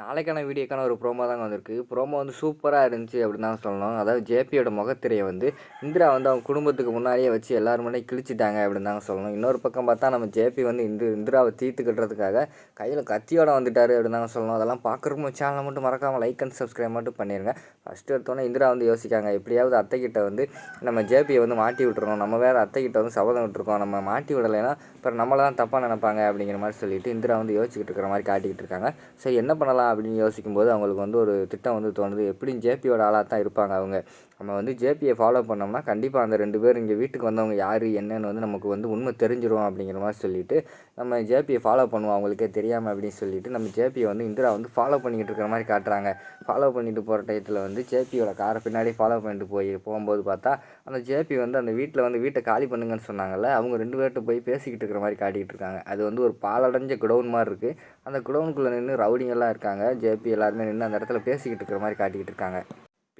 நாளைக்கான வீடியோக்கான ஒரு ப்ரோமோ தாங்க வந்திருக்கு. ப்ரோமோ வந்து சூப்பராக இருந்துச்சு அப்படின்னு தான் சொல்லணும். அதாவது ஜேபியோட முகத்திரையை வந்து இந்திரா வந்து அவங்க குடும்பத்துக்கு முன்னாடியே வச்சு எல்லாரும் முன்னாடி கிழிச்சிட்டாங்க அப்படின்னு தாங்க சொல்லணும். இன்னொரு பக்கம் பார்த்தா நம்ம ஜேபி வந்து இந்து இந்திராவை தீர்த்து கட்டுறதுக்காக கையில் கத்தியோட வந்துட்டார் அப்படின்னு தாங்க சொல்லணும். அதெல்லாம் பார்க்குறப்போ சேனலை மட்டும் மறக்காமல் லைக் அண்ட் சப்ஸ்கிரைப் மட்டும் பண்ணிடுங்க ஃபஸ்ட்டு எடுத்தோன்னே இந்திரா வந்து யோசிக்காங்க எப்படியாவது அத்தைக்கிட்ட வந்து நம்ம ஜேபியை வந்து மாட்டி விட்டுறோம் நம்ம வேறு அத்தைக்கிட்ட வந்து சபதம் விட்டுருக்கோம். நம்ம மாட்டி விடலைன்னா அப்புறம் நம்மளை தான் தப்பாக நினைப்பாங்க அப்படிங்கிற மாதிரி சொல்லிட்டு இந்திரா வந்து யோசிச்சுக்கிட்டு இருக்கிற மாதிரி காட்டிக்கிட்டு இருக்காங்க. சரி என்ன பண்ணலாம்? அப்படின்னு யோசிக்கும்போது அவங்களுக்கு வந்து ஒரு திட்டம் வந்து தோணுது. எப்படியும் ஜேபியோட ஆளாக தான் இருப்பாங்க அவங்க. நம்ம வந்து ஜேபியை ஃபாலோ பண்ணோம்னா கண்டிப்பாக அந்த ரெண்டு பேர் இங்கே வீட்டுக்கு வந்தவங்க யார் என்னன்னு வந்து நமக்கு வந்து உண்மை தெரிஞ்சிடும் அப்படிங்கிற மாதிரி சொல்லிட்டு நம்ம ஜேபியை ஃபாலோ பண்ணுவோம் அவங்களுக்கே தெரியாமல் அப்படின்னு சொல்லிட்டு நம்ம ஜேபியை வந்து இந்திரா வந்து ஃபாலோ பண்ணிக்கிட்டு இருக்கிற மாதிரி காட்டுறாங்க. ஃபாலோ பண்ணிட்டு போகிற டயத்தில் வந்து ஜேபியோட காரை பின்னாடி ஃபாலோ பண்ணிட்டு போய் போகும்போது பார்த்தா அந்த ஜேபி வந்து அந்த வீட்டில் வந்து வீட்டை காலி பண்ணுங்கன்னு சொன்னாங்கல்ல அவங்க ரெண்டு பேர்கிட்ட போய் பேசிக்கிட்டு இருக்கிற மாதிரி காட்டிக்கிட்டு இருக்காங்க. அது வந்து ஒரு பாலடைஞ்ச குடவுன் மாதிரி இருக்குது அந்த குடோனுக்குள்ளே நின்று ரவுடிங்கெல்லாம் இருக்காங்க. ஜேபி எல்லாருமே நின்று அந்த இடத்துல பேசிக்கிட்டு இருக்கிற மாதிரி காட்டிக்கிட்டு இருக்காங்க.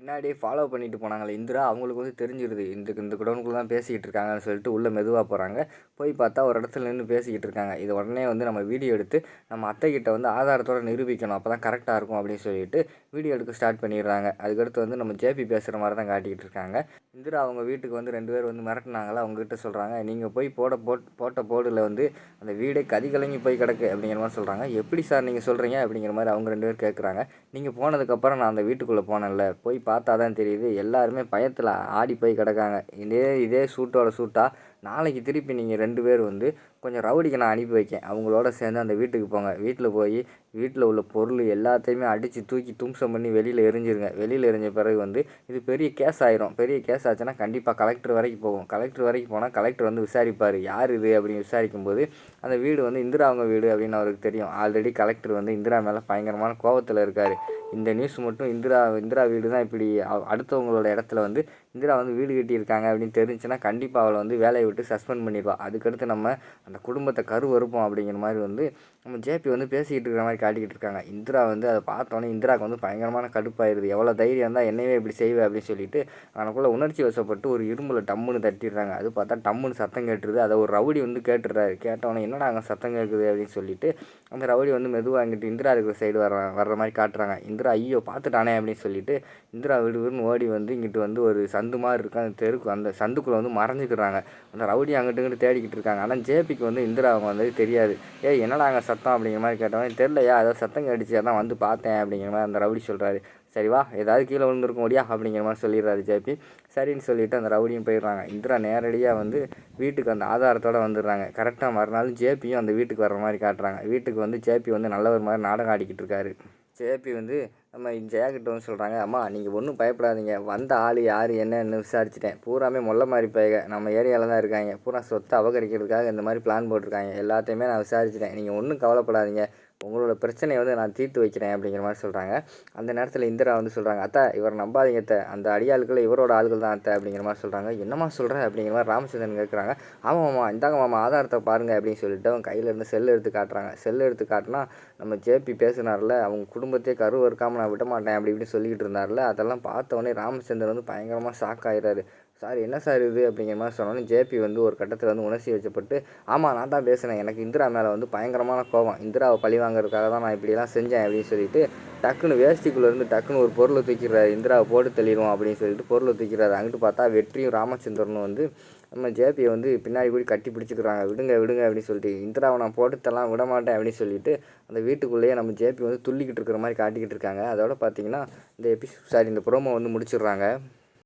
பின்னாடியே ஃபாலோ பண்ணிட்டு போனாங்களே இந்திரா அவங்களுக்கு வந்து தெரிஞ்சிருது. இந்த இந்த குடோனுக்குள்ள தான் பேசிக்கிட்டு இருக்காங்கன்னு சொல்லிட்டு உள்ளே மெதுவாக போகிறாங்க போய் பார்த்தா ஒரு இடத்துல நின்று பேசிக்கிட்டு இருக்காங்க. இது உடனே வந்து நம்ம வீடியோ எடுத்து நம்ம அத்தைக்கிட்ட வந்து ஆதாரத்தோட நிரூபிக்கணும். அப்போ தான் கரெக்டாக இருக்கும் அப்படின்னு சொல்லிட்டு வீடியோ எடுக்க ஸ்டார்ட் பண்ணிடுறாங்க. அதுக்கடுத்து வந்து நம்ம ஜேபி பேசுகிற மாதிரி தான் காட்டிக்கிட்டு இருக்காங்க. இந்திரா அவங்க வீட்டுக்கு வந்து ரெண்டு பேர் வந்து மிரட்டினாங்களா? அவங்ககிட்ட சொல்கிறாங்க நீங்கள் போய் போட போட் போட்ட போர்டில் வந்து அந்த வீடே கதி கலங்கி போய் கிடக்கு அப்படிங்கிற மாதிரி சொல்கிறாங்க எப்படி சார் நீங்கள் சொல்கிறீங்க அப்படிங்கிற மாதிரி அவங்க ரெண்டு பேர் கேட்குறாங்க நீங்கள் போனதுக்கப்புறம் நான் அந்த வீட்டுக்குள்ளே போனேன்ல. போய் பார்த்து தான் தெரியுது. எல்லாருமே பயத்தில் ஆடி போய் கிடக்காங்க. இதே இதே சூட்டோட சூட்டாக நாளைக்கு திருப்பி நீங்கள் ரெண்டு பேர் வந்து கொஞ்சம் ரவுடிக்கு நான் அனுப்பி வைக்கேன். அவங்களோட சேர்ந்து அந்த வீட்டுக்கு போங்க. வீட்டில் போய் வீட்டில் உள்ள பொருள் எல்லாத்தையுமே அடித்து தூக்கி தும்சம் பண்ணி வெளியில் எரிஞ்சிருங்க. வெளியில் எரிஞ்ச பிறகு வந்து இது பெரிய கேஸ் ஆயிரும். பெரிய கேஸ் ஆச்சுன்னா கண்டிப்பாக கலெக்டர் வரைக்கும் போகும். கலெக்டர் வரைக்கும் போனால் கலெக்டர் வந்து விசாரிப்பார். யார் இது அப்படின்னு விசாரிக்கும் போது அந்த வீடு வந்து இந்திரா அவங்க வீடு அப்படின்னு அவருக்கு தெரியும். ஆல்ரெடி கலெக்டர் வந்து இந்திரா மேலே பயங்கரமான கோபத்தில் இருக்கார். இந்த நியூஸ் மட்டும் இந்திரா இந்திரா வீடு தான் இப்படி அடுத்தவங்களோட இடத்துல வந்து இந்திரா வந்து வீடு கட்டியிருக்காங்க அப்படின்னு தெரிஞ்சுன்னா கண்டிப்பாக அவளை வந்து வேலையை விட்டு சஸ்பெண்ட் பண்ணிடுவாள் அதுக்கடுத்து நம்ம அந்த குடும்பத்தை கருவறுப்போம் அப்படிங்கிற மாதிரி வந்து நம்ம ஜேபி வந்து பேசிக்கிட்டு இருக்கிற மாதிரி காட்டிக்கிட்டு இருக்காங்க. இந்திரா வந்து அதை பார்த்தோன்னே இந்திராவுக்கு வந்து பயங்கரமான கடுப்பாயிருது. எவ்வளோ தைரியம் இருந்தால் என்னையே இப்படி செய்வேன் அப்படின்னு சொல்லிட்டு அவனுக்குள்ள உணர்ச்சி வசப்பட்டு ஒரு இரும்பில் டம்முன்னு தட்டிடுறாங்க. அது பார்த்தா டம்முன்னு சத்தம் கேட்டுருது. அதை ஒரு ரவுடி வந்து கேட்டுடுறாரு. கேட்டவொடனே என்னடா அங்கே சத்தம் கேட்குது அப்படின்னு சொல்லிட்டு அந்த ரவுடி வந்து மெதுவாக இங்கிட்டு இந்திரா இருக்கிற சைடு வர வர்ற மாதிரி காட்டுறாங்க. இந்திரா ஐயோ பார்த்துட்டானே அப்படின்னு சொல்லிட்டு இந்திரா விடுவிடுன்னு ஓடி வந்து இங்கிட்டு வந்து ஒரு சந்து மாதிரி இருக்கு. அந்த தெருக்கு அந்த சந்துக்குள்ளே வந்து மறைஞ்சிக்கிறாங்க. அந்த ரவுடி அங்கிட்டு இங்கிட்டு தேடிக்கிட்டு இருக்காங்க. ஆனால் ஜேபிக்கு வந்து இந்திரா அவங்க வந்து தெரியாது. ஏய் என்னடா அங்கே சத்தம் அப்படிங்கிற மாதிரி கேட்டவன் தெரிலையா ஏதோ சத்தம் கடிச்சு அதான் வந்து பார்த்தேன் அப்படிங்கிற மாதிரி அந்த ரவுடி சொல்கிறாரு சரி வா ஏதாவது கீழே விழுந்துருக்க முடியா அப்படிங்கிற மாதிரி சொல்லிடுறாரு ஜேபி. சரின்னு சொல்லிட்டு அந்த ரவுடியும் போயிடுறாங்க. இந்திரா நேரடியாக வந்து வீட்டுக்கு அந்த ஆதாரத்தோடு வந்துடுறாங்க. கரெக்டாக மறுநாள் ஜேபியும் அந்த வீட்டுக்கு வர்ற மாதிரி காட்டுறாங்க. வீட்டுக்கு வந்து ஜேபி வந்து நல்ல ஒரு மாதிரி நாடகம் ஆடிக்கிட்டு இருக்காரு. ஜேபி வந்து நம்ம ஜெயாக்கிட்ட வந்து சொல்கிறாங்க அம்மா நீங்கள் ஒன்றும் பயப்படாதீங்க. வந்த ஆள் யார் என்னன்னு விசாரிச்சிட்டேன். பூராமே மொல்ல மாதிரி பையக. நம்ம ஏரியாவில் தான் இருக்காங்க. பூரா சொத்தை அபகரிக்கிறதுக்காக இந்த மாதிரி பிளான் போட்டிருக்காங்க. எல்லாத்தையுமே நான் விசாரிச்சிட்டேன். நீங்கள் ஒன்றும் கவலைப்படாதீங்க. உங்களோட பிரச்சனையை வந்து நான் தீர்த்து வைக்கிறேன் அப்படிங்கிற மாதிரி சொல்கிறாங்க அந்த நேரத்தில் இந்திரா வந்து சொல்கிறாங்க அத்தா இவர் நம்பாதீங்க அத்தை. அந்த அடியாளுக்குள்ள இவரோட ஆள்கள் தான் அத்தை அப்படிங்கிற மாதிரி சொல்கிறாங்க என்னம்மா சொல்கிற அப்படிங்கிற மாதிரி ராமச்சந்திரன் கேட்குறாங்க ஆமாம் மாமா இந்தாங்க மாமா ஆதாரத்தை பாருங்க அப்படின்னு சொல்லிட்டு அவங்க கையிலேருந்து செல் எடுத்து காட்டுறாங்க. செல் எடுத்து காட்டினா நம்ம ஜேபி பேசினார்ல அவங்க குடும்பத்தையே கருவு இருக்காமல் நான் விட மாட்டேன் அப்படி இப்படி சொல்லிக்கிட்டு இருந்தார்ல. அதெல்லாம் பார்த்த உடனே ராமச்சந்திரன் வந்து பயங்கரமாக ஷாக் ஆகிறாரு சார் என்ன சார் இது? அப்படிங்கிற மாதிரி சொன்னோன்னே ஜேபி வந்து ஒரு கட்டத்தில் வந்து உணர்ச்சி வச்சப்பட்டு ஆமாம் நான் தான் பேசினேன். எனக்கு இந்திரா மேலே வந்து பயங்கரமான கோவம் இந்திராவை பழி வாங்குறதுக்காக தான் நான் இப்படிலாம் செஞ்சேன் அப்படின்னு சொல்லிட்டு டக்குன்னு வேஷ்டிக்குள்ளேருந்து டக்குன்னு ஒரு பொருளை தூக்கிடுறாரு. இந்திராவை போட்டு தள்ளிடுவோம் அப்படின்னு சொல்லிட்டு பொருளை தூக்கிறாரு அங்கிட்டு பார்த்தா வெற்றியும் ராமச்சந்திரனும் வந்து நம்ம ஜேபியை வந்து பின்னாடி கூடி கட்டி பிடிச்சிக்கிறாங்க. விடுங்க விடுங்க அப்படின்னு சொல்லிட்டு இந்திராவை நான் போட்டு தரலாம் விட மாட்டேன் அப்படின்னு சொல்லிட்டு அந்த வீட்டுக்குள்ளேயே நம்ம ஜேபி வந்து துள்ளிக்கிட்டு இருக்கிற மாதிரி காட்டிக்கிட்டு இருக்காங்க. அதோட பார்த்தீங்கன்னா இந்த எபிசோட் சாரி இந்த ப்ரோமோ வந்து முடிச்சிடுறாங்க.